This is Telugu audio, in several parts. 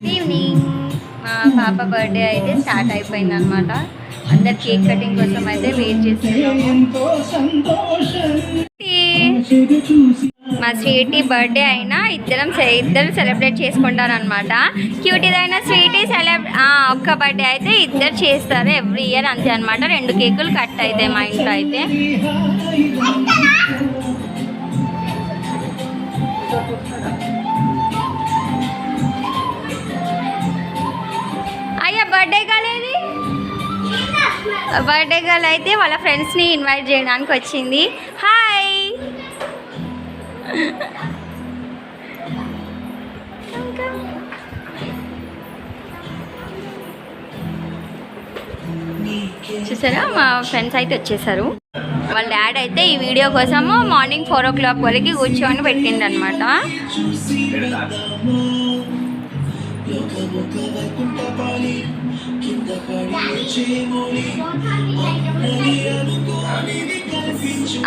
ఈవినింగ్ మా పాప బర్త్డే అయితే స్టార్ట్ అయిపోయింది అనమాట అందరు కేక్ కటింగ్ కోసం అయితే వెయిట్ చేస్తున్నాము. మా స్వీటీ బర్త్డే అయినా ఇద్దరం ఇద్దరు సెలబ్రేట్ చేసుకుంటారు అనమాట క్యూటీదైనా స్వీటీ సెలబ్ ఒక్క బర్త్డే అయితే ఇద్దరు చేస్తారు ఎవ్రీ ఇయర్ అంతే అనమాట రెండు కేకులు కట్ అవుతాయి మా ఇంట్లో అయితే. బర్త్డే గర్ల్ అయితే వాళ్ళ ఫ్రెండ్స్ని ఇన్వైట్ చేయడానికి వచ్చింది. హాయ్! చూసారా? మా ఫ్రెండ్స్ అయితే వచ్చేసారు. వాళ్ళ డాడ్ అయితే ఈ వీడియో కోసము మార్నింగ్ ఫోర్ ఓ క్లాక్ వరకు కూర్చొని పెట్టిండనమాట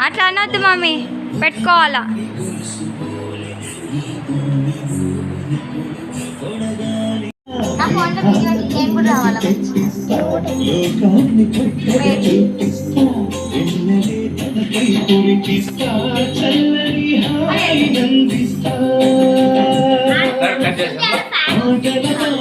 అట్లా అనొద్దు మమ్మీ పెట్టుకోవాలా. తనపై కురిపిస్తా చల్లని హాయి నందిస్తా ఆటల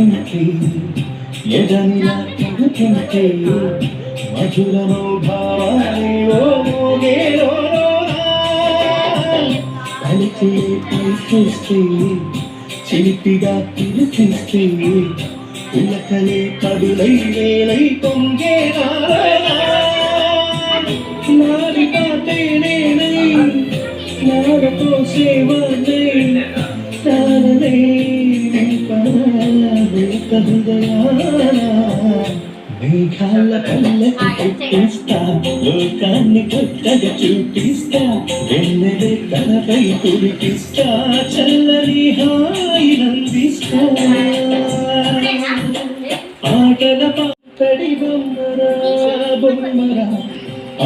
పడుతుంటే ఎడనిలా కడుతుంటే మధురమో భావాలే ఓ మోగేలోనా. కలిసి పైకొస్తే చిలిపిగా పిలిపిస్తే పిల్లకలే కదులై వేలై పొంగే నాది కాటే నేనై నారతో మేఘాల పల్లకి పుట్టిస్తా లోకాన్ని కొత్తగా చూపిస్తా వెన్నెలే తనపై కురిపిస్తా చల్లని హాయి ఆటల పాటడి బొమ్మరా బొమ్మరా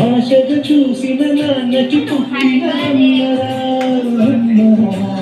ఆశగా చూసిన నాన్నకి పుట్టిన అమ్మరా, అమ్మరా.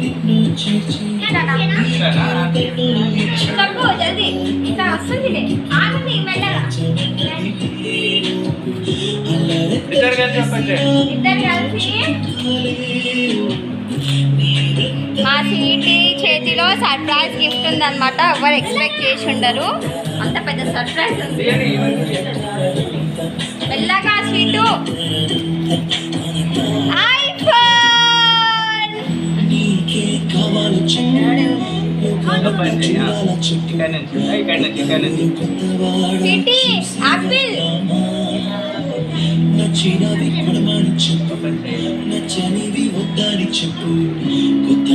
జల్దీ ఇట్లా వస్తుంది ఆగండి మెల్లగా ఇద్దరు కలిసి మా స్వీటీ చేతిలో సర్ప్రైజ్ గిఫ్ట్ ఉందన్నమాట. ఎవరు ఎక్స్పెక్ట్ చేసి ఉండరు. అంత పెద్ద సర్ప్రైజ్ ఉంది. మెల్లగా స్వీటు చుట్టూ కొత్తవాడు స్వీటీ ఆపిల్ నచ్చినవి కొడమని చెప్పు నచ్చనివి వద్దని చెప్పు కొత్త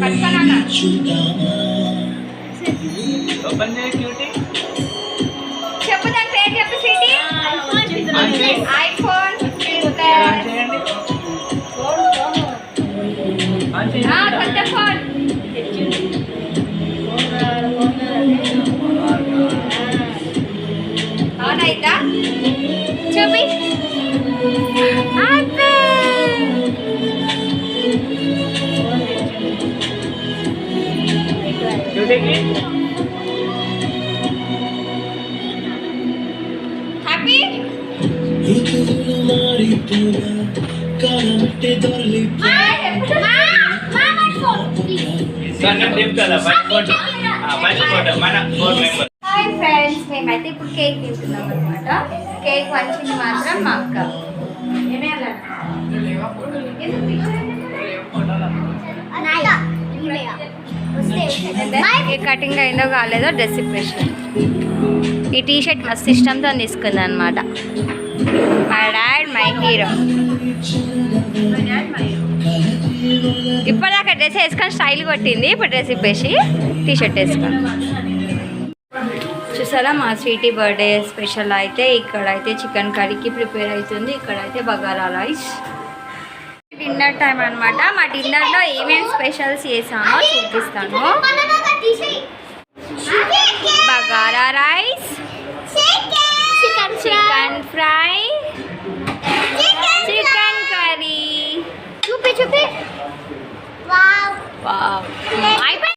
పట్టుకోనన్నా. చూద్దామా చెప్పు దాని పేరు చెప్పు ఐఫోన్ కొత్త ఫోటో మన ఫోర్ మెంబర్ హాయ్ ఫ్రెండ్స్ మేమైతే ఇప్పుడు కేక్ తింటున్నాం అనమాట కేక్ వంచింది మాత్రం మా అక్క కేక్ కటింగ్ అయిందో కాలేదో డ్రెస్ ఇప్పేషన్ ఈ టీషర్ట్ మస్తు ఇష్టంతో తీసుకుంది అనమాట మా డాడ్ మై హీరో ఇప్పటిదాకా డ్రెస్ వేసుకొని స్టైల్ కొట్టింది. ఇప్పుడు డ్రెస్ ఇప్పేసి టీ షర్ట్ వేసుకొని. చూసారా మా స్వీటీ బర్త్డే స్పెషల్ అయితే ఇక్కడ అయితే చికెన్ కర్రీకి ప్రిపేర్ అవుతుంది. ఇక్కడ అయితే బగారా రైస్. డిన్నర్ టైం అన్నమాట. మా డిన్నర్లో ఏమేమి స్పెషల్స్ చేసామో చూపిస్తాను. Bagara rice chicken fry. Chicken curry చూపి చూపి. అయిపోయింది.